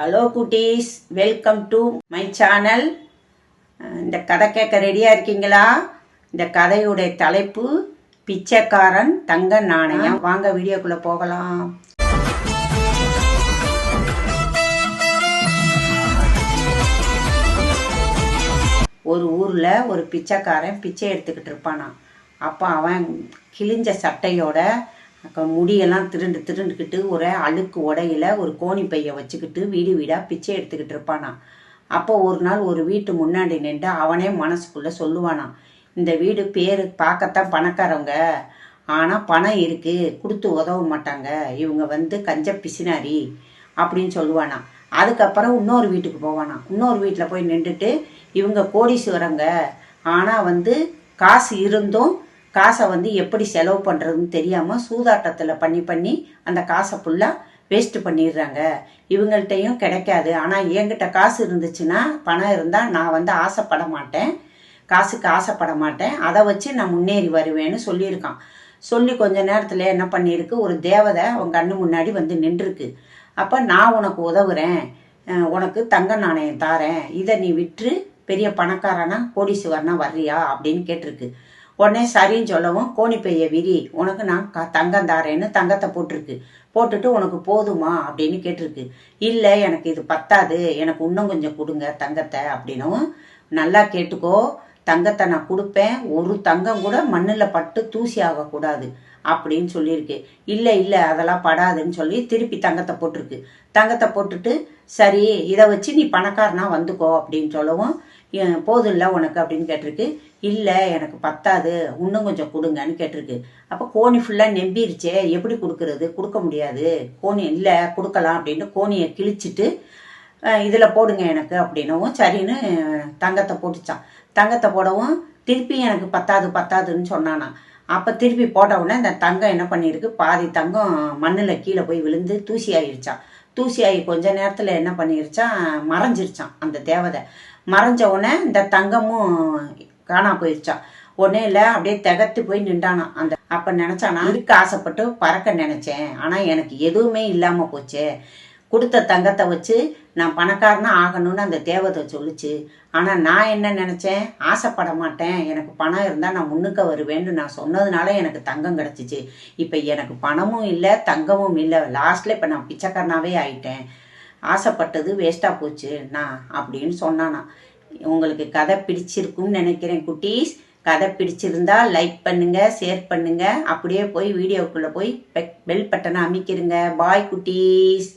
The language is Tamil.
ஹலோ குட்டீஸ். வெல்கம் டு மை சேனல் இந்த கதை கேட்க ரெடியாக இருக்கீங்களா? இந்த கதையுடைய தலைப்பு பிச்சைக்காரன் தங்க நாணயம். வாங்க வீடியோக்குள்ளே போகலாம். ஒரு ஊரில் ஒரு பிச்சைக்காரன் பிச்சை எடுத்துக்கிட்டு இருப்பானாம். அப்போ அவன் கிழிஞ்ச சட்டையோட முடியெல்லாம் திருண்டு திருண்டுக்கிட்டு ஒரு அழுக்கு உடையில ஒரு கோணி பையை வச்சுக்கிட்டு வீடு வீடாக பிச்சை எடுத்துக்கிட்டு இருப்பானாம். அப்போ ஒரு நாள் ஒரு வீட்டு முன்னாடி நின்று அவனே மனசுக்குள்ளே சொல்லுவானா இந்த வீடு பேர் பார்க்கத்தான் பணக்காரவங்க. ஆனால் பணம் இருக்குது கொடுத்து உதவ மாட்டாங்க. இவங்க வந்து கஞ்ச பிசினாரி அப்படின்னு சொல்லுவானா அதுக்கப்புறம் இன்னொரு வீட்டுக்கு போவானா இன்னொரு வீட்டில் போய் நின்றுட்டு இவங்க கோடீஸ்வரங்க. ஆனால் வந்து காசு இருந்தும் காசை வந்து எப்படி செலவு பண்ணுறதுன்னு தெரியாமல் சூதாட்டத்தில் பண்ணி பண்ணி அந்த காசை ஃபுல்லாக வேஸ்ட் பண்ணிடுறாங்க. இவங்கள்ட்டையும் கிடைக்காது. ஆனால் என்கிட்ட காசு இருந்துச்சுன்னா பணம் இருந்தால் நான் வந்து ஆசைப்பட மாட்டேன். காசுக்கு ஆசைப்பட மாட்டேன். அதை வச்சு நான் முன்னேறி வருவேன்னு சொல்லியிருக்கான். சொல்லி கொஞ்ச நேரத்தில் என்ன பண்ணியிருக்கு? ஒரு தேவதை அவன் கண்ணு முன்னாடி வந்து நின்றுருக்கு. அப்போ நான் உனக்கு உதவுறேன். உனக்கு தங்க நாணயம் தாரேன். இதை நீ விற்று பெரிய பணக்காரனா கோடீஸ்வரனா வர்றியா அப்படின்னு கேட்டிருக்கு. உடனே சரின்னு சொல்லவும் கோணிப்பைய விரி உனக்கு நான் க தங்கம் தாரேன்னு தங்கத்தை போட்டிருக்கு. போட்டுட்டு உனக்கு போதுமா? அப்படின்னு கேட்டிருக்கு. இல்லை எனக்கு இது பத்தாது. எனக்கு இன்னும் கொஞ்சம் கொடுங்க தங்கத்தை அப்படின்னும் நல்லா கேட்டுக்கோ. தங்கத்தை நான் கொடுப்பேன். ஒரு தங்கம் கூட மண்ணில் பட்டு தூசி ஆகக்கூடாது அப்படின்னு சொல்லியிருக்கு. இல்லை இல்லை அதெல்லாம் படாதுன்னு சொல்லி திருப்பி தங்கத்தை போட்டிருக்கு. தங்கத்தை போட்டுட்டு சரி இதை வச்சு நீ பணக்காரனா வந்துக்கோ அப்படின்னு சொல்லவும் போதும்ல உனக்கு அப்படின்னு கேட்டிருக்கு. இல்லை எனக்கு பத்தாது இன்னும் கொஞ்சம் கொடுங்கன்னு கேட்டிருக்கு. அப்போ கோணி ஃபுல்லாக நெம்பிருச்சே எப்படி கொடுக்கறது? கொடுக்க முடியாது. கோணி இல்லை கொடுக்கலாம் அப்படின்னு கோணியை கிழிச்சிட்டு இதில் போடுங்க எனக்கு அப்படின்னவும் சரின்னு தங்கத்தை போட்டுச்சான். தங்கத்தை போடவும் திருப்பி எனக்கு பத்தாது பத்தாதுன்னு சொன்னானா. அப்போ திருப்பி போட்ட உடனே அந்த தங்கம் என்ன பண்ணியிருக்கு? பாதி தங்கம் மண்ணில் கீழே போய் விழுந்து தூசி ஆயிடுச்சான் தூசியாகி கொஞ்ச நேரத்தில் என்ன பண்ணிருச்சான் மறைஞ்சிருச்சான் அந்த தேவதை. மறைஞ்ச உடனே இந்த தங்கமும் காணா போயிடுச்சான் உடனே இல்லை அப்படியே திகத்து போய் நின்றானாம் அந்த அப்போ நினச்சானா இருக்க ஆசைப்பட்டு பறக்க நினச்சேன். ஆனால் எனக்கு எதுவுமே இல்லாமல் போச்சே. கொடுத்த தங்கத்தை வச்சு நான் பணக்காரனா ஆகணும்னு அந்த தேவதை சொல்லுச்சு. ஆனால் நான் என்ன நினச்சேன்? ஆசைப்பட மாட்டேன். எனக்கு பணம் இருந்தால் நான் முன்னுக்க வருவேன்னு நான் சொன்னதுனால எனக்கு தங்கம் கிடச்சிச்சு. இப்போ எனக்கு பணமும் இல்லை தங்கமும் இல்லை. லாஸ்ட்டில் இப்போ நான் பிச்சைக்காரனாவே ஆயிட்டேன். ஆசைப்பட்டது வேஸ்ட்டாக போச்சு. நான் அப்படின்னு சொன்னானா. உங்களுக்கு கதை பிடிச்சிருக்கும்னு நினைக்கிறேன் குட்டீஸ். கதை பிடிச்சிருந்தா லைக் பண்ணுங்க ஷேர் பண்ணுங்க. அப்படியே போய் வீடியோக்குள்ளே போய் பெல் பட்டனை அமைக்கிருங்க. பாய் குட்டீஸ்.